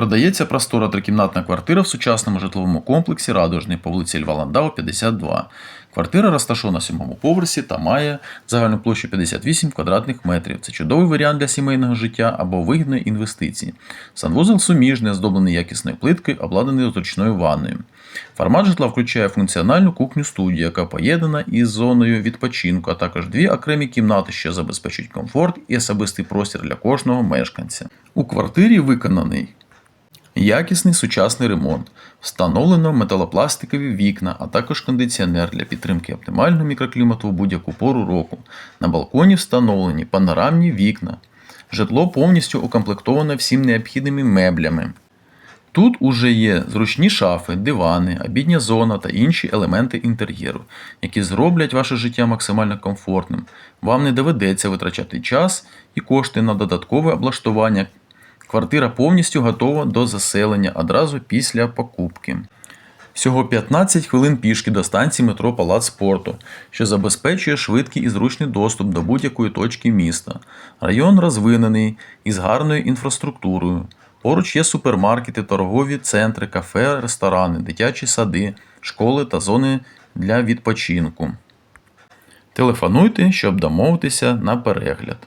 Продається простора трикімнатна квартира в сучасному житловому комплексі Радужний по вулиці Льва Ландау, 52. Квартира розташована на сьомому поверсі та має загальну площу 58 квадратних метрів. Це чудовий варіант для сімейного життя або вигідної інвестиції. Санвузол суміжний, оздоблений якісною плиткою, обладнаний зручною ванною. Формат житла включає функціональну кухню-студію, яка поєднана із зоною відпочинку, а також дві окремі кімнати, що забезпечують комфорт і особистий простір для кожного мешканця. У квартирі виконаний Якісний сучасний ремонт. Встановлено металопластикові вікна, а також кондиціонер для підтримки оптимального мікроклімату в будь-яку пору року. На балконі встановлені панорамні вікна. Житло повністю укомплектоване всім необхідними меблями. Тут уже є зручні шафи, дивани, обідня зона та інші елементи інтер'єру, які зроблять ваше життя максимально комфортним. Вам не доведеться витрачати час і кошти на додаткове облаштування. Квартира повністю готова до заселення одразу після покупки. Всього 15 хвилин пішки до станції метро Палац спорту, що забезпечує швидкий і зручний доступ до будь-якої точки міста. Район розвинений із гарною інфраструктурою. Поруч є супермаркети, торгові центри, кафе, ресторани, дитячі сади, школи та зони для відпочинку. Телефонуйте, щоб домовитися на перегляд.